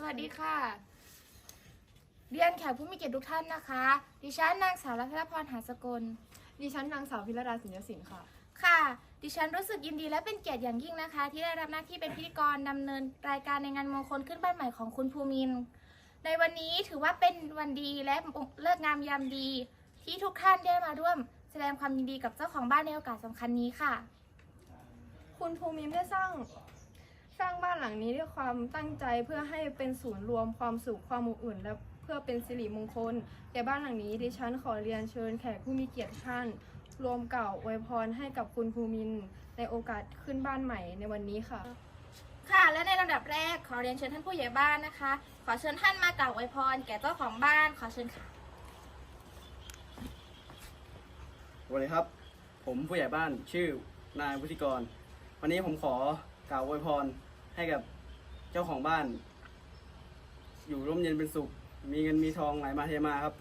สวัสดีค่ะ เรียนแขกผู้มีเกียรติทุกท่านนะคะ ดิฉันนางสาวรัตนพรหาสกลดิฉันนางสาวพิรดาสินยศินค่ะ ค่ะ ดิฉันรู้สึกยินดีและเป็นเกียรติอย่างยิ่งนะคะ ที่ได้รับหน้าที่เป็นพิธีกรดำเนินรายการในงานมงคลขึ้นบ้านใหม่ของคุณภูมินทร์ในวันนี้ถือว่าเป็นวันดีและเลิกงามยามดี ที่ทุกท่านได้มาร่วม แสดงความยินดีกับเจ้าของบ้านในโอกาสสำคัญนี้ค่ะ คุณภูมินได้สร้าง สร้างบ้านหลังนี้ด้วยความตั้งใจเพื่อให้เป็นศูนย์รวมความสุขความอบอุ่น และเพื่อเป็นสิริมงคลแก่บ้านหลังนี้ดิฉันขอเรียนเชิญแขกผู้มีเกียรติท่าน รวมเกล่าวอวยพรให้กับคุณภูมินทร์ในโอกาสขึ้นบ้านใหม่ในวันนี้ค่ะ ค่ะ และในลำดับแรกขอเรียนเชิญท่านผู้ใหญ่บ้านนะคะ ขอเชิญท่านมากล่าวอวยพร แก่เจ้าของบ้านขอเชิญค่ะ สวัสดีครับ ผมผู้ใหญ่บ้านชื่อนายวุฒิกร วันนี้ผมขอกล่าวอวยพร ให้กับเจ้าของบ้าน อยู่ร่มเย็นเป็นสุข มีเงินมีทองไหลมาเทมาครับ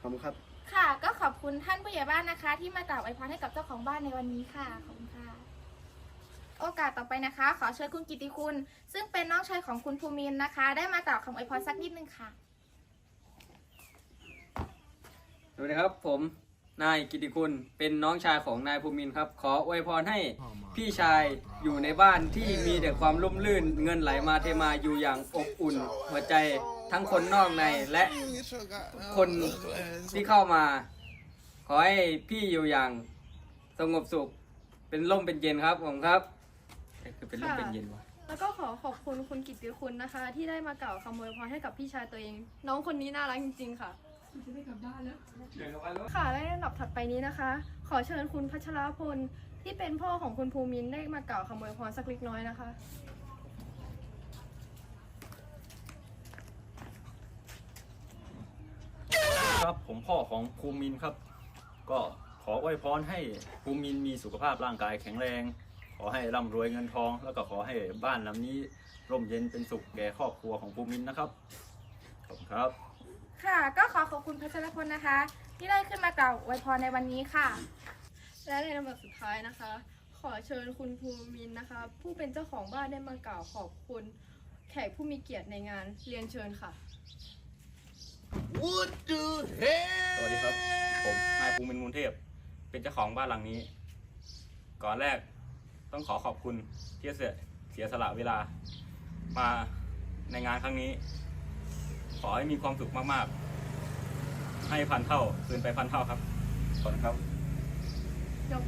ขอบคุณครับ ค่ะ ก็ขอบคุณท่านผู้ใหญ่บ้านนะคะ ที่มากล่าวอวยพรให้กับเจ้าของบ้านในวันนี้ค่ะ ขอบคุณค่ะ โอกาสต่อไปนะคะ ขอเชิญคุณกิติคุณ ซึ่งเป็นน้องชายของคุณภูมินทร์นะคะ ได้มากล่าวคำอวยพรสักนิดนึงค่ะสวัสดีครับผม นายกิติคุณเป็นน้องชายของนายภูมินทร์ครับ ขออวยพรให้พี่ชายอยู่ในบ้านที่มีแต่ความร่มรื่น เงินไหลมาเทมาอยู่อย่างอบอุ่น หัวใจทั้งคนนอกในและคนที่เข้ามา ขอให้พี่อยู่อย่างสงบสุข เป็นร่มเป็นเย็นครับผมครับเอ๊ะคือเป็นร่มเป็นเย็นวะแล้วก็ขอขอบคุณคุณกิตติคุณนะคะ ที่ได้มากล่าวคำอวยพรให้กับพี่ชายตัวเอง น้องคนนี้น่ารักจริง ๆ ค่ะ ค่ะและในลำดับถัดไปนี้นะคะ ขอเชิญคุณพัชรพลที่เป็นพ่อของคุณภูมินทร์ได้มากล่าวคำอวยพรสักเล็กน้อยนะคะ ครับผมพ่อของภูมินทร์ครับ ก็ขออวยพรให้ภูมินทร์มีสุขภาพร่างกายแข็งแรง ขอให้ร่ำรวยเงินทอง แล้วก็ขอให้บ้านหลังนี้ร่มเย็นเป็นสุขแก่ครอบครัวของภูมินทร์นะครับขอบคุณครับ ค่ะ ก็ขอขอบคุณพัชรพลนะคะ ที่ได้ขึ้นมากล่าวอวยพรในวันนี้ค่ะ และในลำดับสุดท้ายนะคะ ขอเชิญคุณภูมินทร์นะคะ ผู้เป็นเจ้าของบ้านได้มากล่าวขอบคุณแขกผู้มีเกียรติในงานเรียนเชิญค่ะสวัสดีครับ ผมนายภูมินทร์มูลเทพ เป็นเจ้าของบ้านหลังนี้ ก่อนแรกต้องขอขอบคุณที่เสียเสียสละเวลา มาในงานครั้งนี้ ขอให้มีความสุขมากๆ ให้พันเท่าคืนไปพันเท่าครับขอบคุณครับ จบ